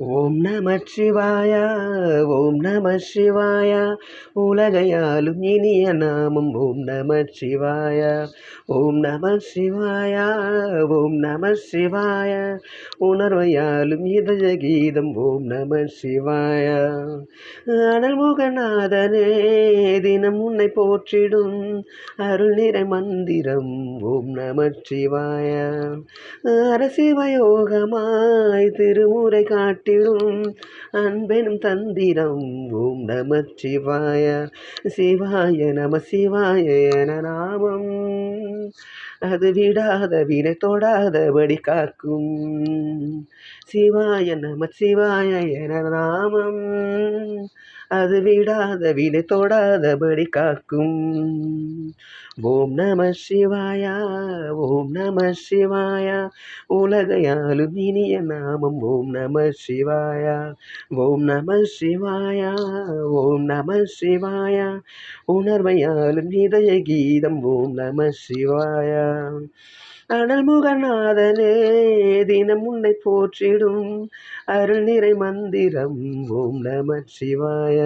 ஓம் நம சிவாயா ஓம் நம சிவாயா உலகையாலும் இனிய நாமம் ஓம் நம சிவாயா ஓம் நம சிவாயா ஓம் நம சிவாய உணர்வையாலும் இதய கீதம் ஓம் நம சிவாய. அனல்முகநாதனே தினம் உன்னை போற்றிடும் அருள் நிறை மந்திரம் ஓம் நம சிவாய. அரசிவயோகமாய் திருமுறை காட்டி காட்டிடும் அன்பெனும் தந்திரம். ஓம் நம சிவாய சிவாய நம சிவாய என நாமம். அது விடாத வினை தொடாதபடி காக்கும். சிவாய நம சிவாய என நாமம். அது விடாத வினை தொடாதபடி காக்கும். ஓம் நம சிவாயா ஓம் நம சிவாயா உலகையாலும் இனிய நாமம் ஓம் நம சிவாயா. ஓம் நம சிவாயா ஓம் நம சிவாயா உணர்வையாலும் இதய கீதம் ஓம் நம சிவாயா. அனல் முகநாதனே தினம் உன்னை போற்றிடும் அருள் நிறை மந்திரம். ஓம் நம சிவாய.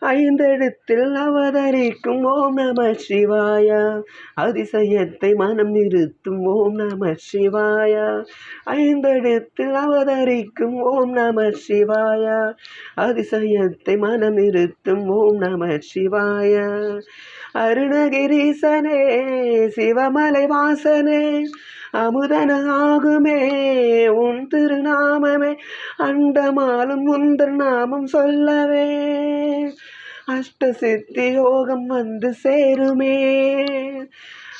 ஐந்தெழுத்தில் அவதரிக்கும் ஓம் நம சிவாயா. அதிசயத்தை மனம் நிறுத்தும் ஓம் நம சிவாயா. ஐந்தெழுத்தில் அவதரிக்கும் ஓம் நம சிவாயா. அதிசயத்தை மனம் நிறுத்தும் ஓம் நம சிவாயா. அருணகிரீசனே சிவமலை வாசனே அமுதன ஆகுமே உன் திருநாமமே அண்டமாலும் உன் திருநாமம் சொல்லவே. அஷ்ட சித்தி யோகம் வந்து சேருமே.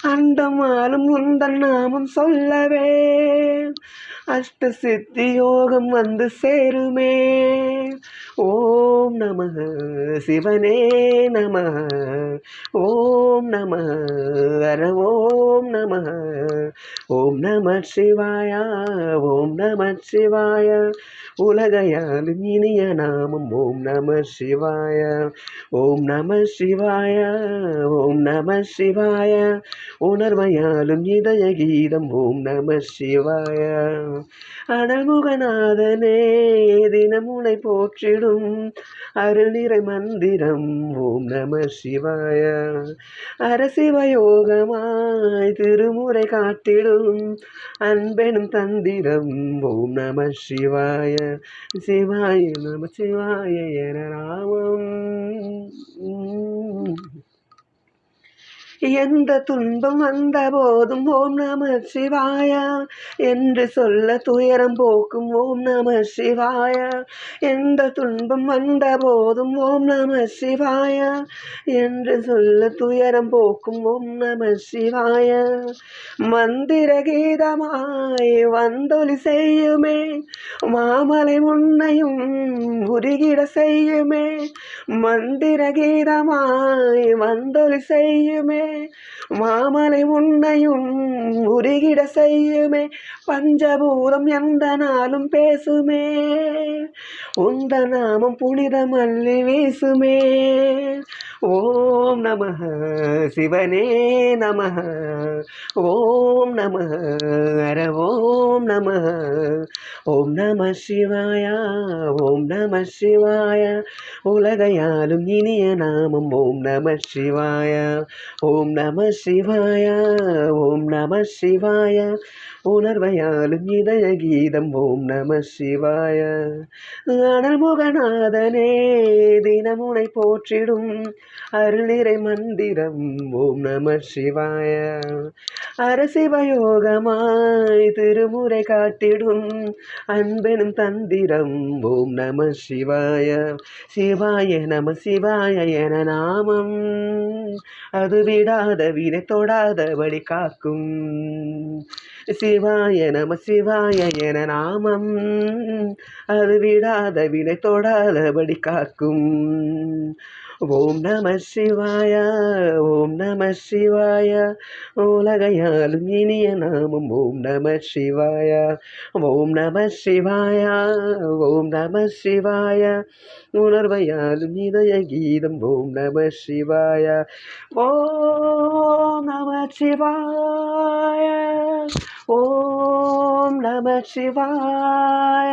அண்டமாலும் உந்தன் நாமம் சொல்லவே. அஷ்ட சித்தி யோகம் வந்து சேருமே. ஓம் நம சிவனே நம. ஓம் நம. ஓம் நம. ஓம் நம சிவாய ஓம் நம சிவாய. உலகையாலும் இனிய நாமம் ஓம் நம சிவாய. ஓம் நம சிவாய ஓம் நம சிவாய. உணர்வையாலும் இதய கீதம் ஓம் நம சிவாய. அடமுகநாதனே தினம் உனை போற்றிடும். அருள் மந்திரம் ஓம் நம சிவாய. அரசிவயோகமாய் திருமுறை காத்திடும் அன்பெனும் தந்திரம். ஓம் நம சிவாய சிவாய நம சிவாய என ராமம். எந்த துன்பம் வந்த போதும் ஓம் நம சிவாயா என்று சொல்ல துயரம் போக்கும் ஓம் நம சிவாயா. எந்த துன்பம் வந்த போதும் ஓம் நம சிவாயா என்று சொல்ல துயரம் போக்கும் ஓம் நம சிவாய. மந்திர கீதமாய் வந்தொலி செய்யுமே மாமலை முன்னையும் உருகிட செய்யுமே. மந்திர கீதமாய் வந்தொலி செய்யுமே. மாமலை உன்னையும் உருகிட செய்யுமே. பஞ்சபூதம் எந்த நாளும் பேசுமே. உந்த நாமம் புனித மல்லி வீசுமே. ஓம் நம சிவனே நம ஓம் நம ஹர ஓம் நம. ஓம் நம சிவாயா ஓம் நம சிவாய. உலகையாலும் இனிய நாமம் ஓம் நம சிவாய. ஓம் நம சிவாய ஓம் நம சிவாய. உணர்வையாலும் இதய கீதம் ஓம் நம சிவாய. அனல் முகநாதனே தினமுனை போற்றிடும் அருள் நிறை மந்திரம் ஓம் நம சிவாய. அரசிவயோகமாய் திருமுறை காட்டிடும் அன்பெனும் தந்திரம். ஓம் நம சிவாய சிவாய நம சிவாய என நாமம். அது விடாத வினை தொடாத வழி காக்கும். சிவாய நம சிவாய என நாமம். அது விடாத வினை தொடாதபடி காக்கும். ஓம் நம சிவாய ஓம் நம சிவாய உலகையாலும் இனிய நாமம் ஓம் நம சிவாய ஓம் நம சிவாய ஓம் நம சிவாய உணர்வையாலும் இதய கீதம் ஓம் நம சிவாய ஓம் நம சிவாய ஓம் நம சிவாய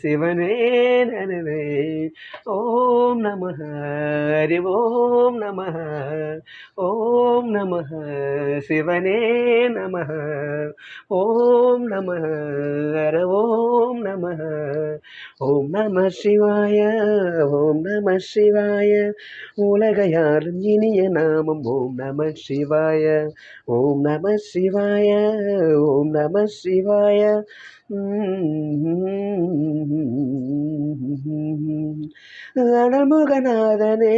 சிவனே நனவே ஓம் நம ஹரி ஓம் நம ஓம் நம சிவனே நம ஓம் நம ஹர ஓம் நம ஓம் நம சிவாய ஓம் நம சிவாய உலகையாலும் இனிய நாமம் ஓம் நம சிவாய ஓம் நம சிவாய ஓம் நம சிவாய அனமுகநாதனே